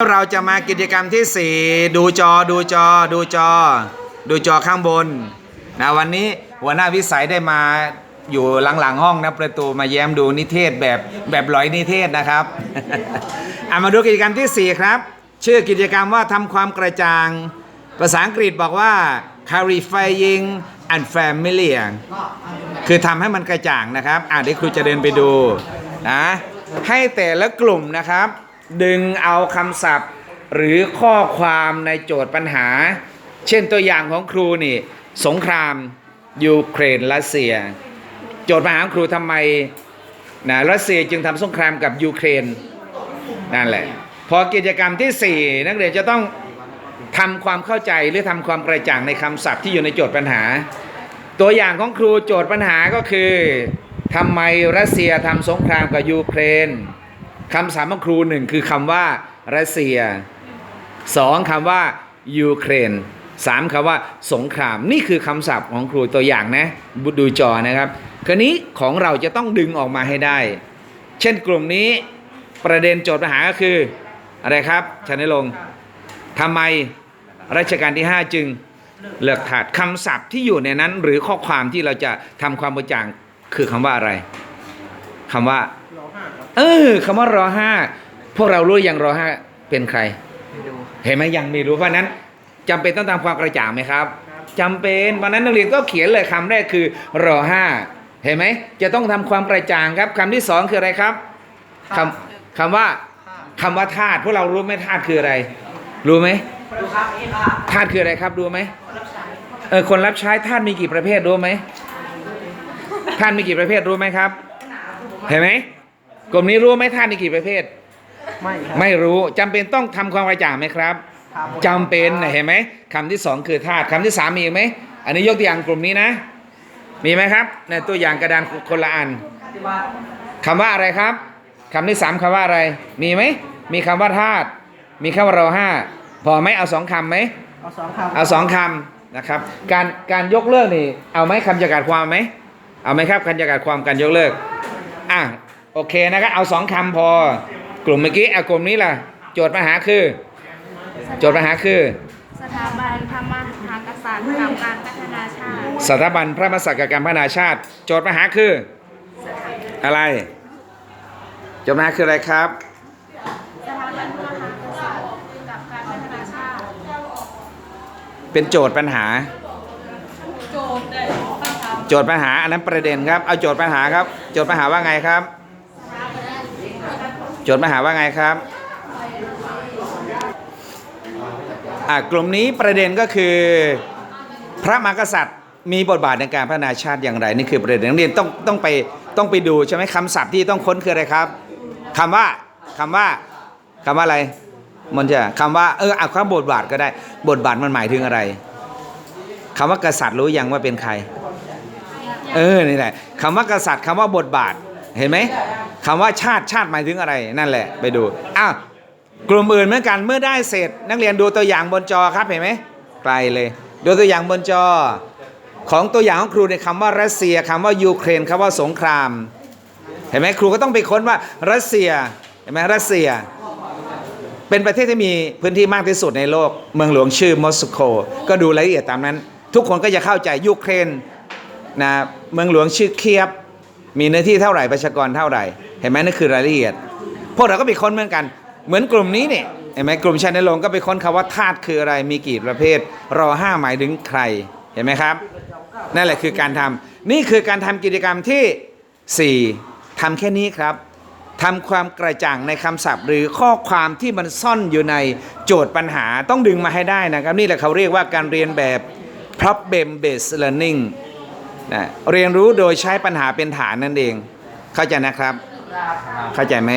เราจะมากิจกรรมที่ 4 ดูจอดูจอดูจอ ดูจอข้างบนนะวันนี้หัวหน้าวิสัยได้มาอยู่หลังๆห้องนะประตูมาแย้มดูนิเทศแบบแบบลอยนิเทศนะครับอะมาดูกิจกรรมที่ 4 ครับ ชื่อกิจกรรมว่าทำความกระจ่าง ภาษาอังกฤษบอกว่า clarifying and familiar คือทำให้มันกระจ่างนะครับอะเดี๋ยวครูจะเดินไปดูนะให้แต่ละกลุ่มนะครับ ดึงเอาคำศัพท์ หรือข้อความในโจทย์ปัญหา เช่นตัวอย่างของครูนี่ สงครามยูเครนรัสเซีย โจทย์ปัญหาของครูทำไมนะรัสเซียจึงทำสงครามกับยูเครนนั่นแหละ พอกิจกรรมที่ 4 นักเรียนจะต้องทำความเข้าใจหรือทำความกระจ่างในคำศัพท์ที่อยู่ในโจทย์ปัญหา ตัวอย่างของครูโจทย์ปัญหาก็คือทำไมรัสเซียทำสงครามกับยูเครน คำศัพท์ของครูหนึ่งคือคำว่ารัสเซียสองคำว่ายูเครนสามคำว่าสงคราม นี่คือคำศัพท์ของครูตัวอย่างนะดูจอนะครับคราวนี้ของเราจะต้องดึงออกมาให้ได้ เช่นกลุ่มนี้ประเด็นโจทย์ปัญหาก็คืออะไรครับชนลงทำไมรัชกาลที่ 5 จึงเลิกขาดคำศัพท์ที่อยู่ในนั้น หรือข้อความที่เราจะทำความกระจ่างคือคำว่าอะไรคำว่า เออคำว่ารอห้าพวกเรารู้ยังรอห้าเป็นใครเห็นไหมยังไม่รู้เพราะฉะนั้นจำเป็นต้องทำความกระจ่างไหมครับจำเป็นวันนั้นนักเรียนก็เขียนเลยคำแรกคือรอห้าเห็นไหมจะต้องทำความกระจ่างครับคำที่สองคืออะไรครับคำคำว่าคำว่าธาตุพวกเรารู้ไหมธาตุคืออะไร รู้ไหมธาตุคืออะไรครับรู้ไหมเออคนรับใช้ธาตุมีกี่ประเภทรู้ไหมธาตุมีกี่ประเภทรู้ไหมครับ เห็นไหม กลุ่มนี้รู้ไหมธาตุมีกี่ประเภท ไม่ครับไม่รู้จำเป็นต้องทำความกระจ่างไหมครับครับจำเป็นนะเห็นไหมคำที่สองคือธาตุคำที่สามมีอีกไหมอันนี้ยกตัวอย่างกลุ่มนี้นะ มีไหมครับในตัวอย่างกระดานคนละอันคำว่าอะไรครับคำที่สามคำว่าอะไร มีไหมมีคำว่าธาตุมีคำว่าเราห้าพอไหมเอาสองคำไหมเอาสองคำเอาสองคำนะครับการการยกเลิกนี่เอาไหมคำจำกัดความไหมเอาไหมครับคำจำกัดความการยกเลิกอะ โอเคนะครับเอาสองคำพอ กลุ่มเมื่อกี้อะกลุ่มนี้ล่ะ โจทย์ปัญหาคือ โจทย์ปัญหาคือ สถาบันพระมหากษัตริย์กับการพัฒนาชาติ สถาบันพระมหากษัตริย์การพัฒนาชาติ โจทย์ปัญหาคือ อะไร โจทย์ปัญหาคืออะไรครับ สถาบันพระมหากษัตริย์กับการพัฒนาชาติ เป็นโจทย์ปัญหา โจทย์ได้ปัญหาโจทย์ปัญหา อันนั้นประเด็นครับ เอาโจทย์ปัญหาครับ โจทย์ปัญหาว่าไงครับโจทย์ปัญหาว่าไงครับอ่ากลุ่มนี้ประเด็นก็คือพระมหากษัตริย์ มีบทบาทในการพัฒนาชาติอย่างไรนี่คือประเด็นนักเรียนต้องต้องไปต้องไปดูใช่ไหมคำศัพท์ที่ต้องค้นคืออะไรครับคำว่าคำว่าคำว่าอะไรมันจะคำว่าเออเอาคำบทบาทก็ได้ บทบาทมันหมายถึงอะไรคำว่ากษัตริย์รู้ยังว่าเป็นใคร เออนี่แหละคำว่ากษัตริย์คำว่าบทบาทเห็นไหม คำว่าชาติชาติหมายถึงอะไรนั่นแหละไปดูอ้าวกลุ่มอื่นเหมือนกันเมื่อได้เสร็จ นักเรียนดูตัวอย่างบนจอครับเห็นไหมไกลเลย ดูตัวอย่างบนจอ ของตัวอย่างของครูในคำว่ารัสเซียคำว่ายูเครนคำว่าสงคราม เห็นไหมครูก็ต้องไปค้นว่ารัสเซียเห็นไหมรัสเซีย เป็นประเทศที่มีพื้นที่มากที่สุดในโลก เมืองหลวงชื่อมอสโกก็ดูรายละเอียดตามนั้น ทุกคนก็จะเข้าใจยูเครนนะเมืองหลวงชื่อเคียบ มีเนื้อที่เท่าไหร่ประชากรเท่าไหร่ เห็นไหมนั่นคือรายละเอียด พวกเราก็ไปค้นเหมือนกัน เหมือนกลุ่มนี้เนี่ยเห็นไหมกลุ่มชาในลงก็ไปค้นคำว่าธาตุคืออะไรมีกี่ประเภท รอห้าหมายถึงใครเห็นไหมครับ นั่นแหละคือการทำนี่คือการทำกิจกรรมที่ 4ทำแค่นี้ครับทำความกระจ่างในคำศัพท์ หรือข้อความที่มันซ่อนอยู่ในโจทย์ปัญหาต้องดึงมาให้ได้นะครับ นี่แหละเขาเรียกว่าการเรียนแบบ problem based learning นะเรียนรู้โดยใช้ปัญหาเป็นฐานนั่นเอง เข้าใจนะครับ เข้าใจไหม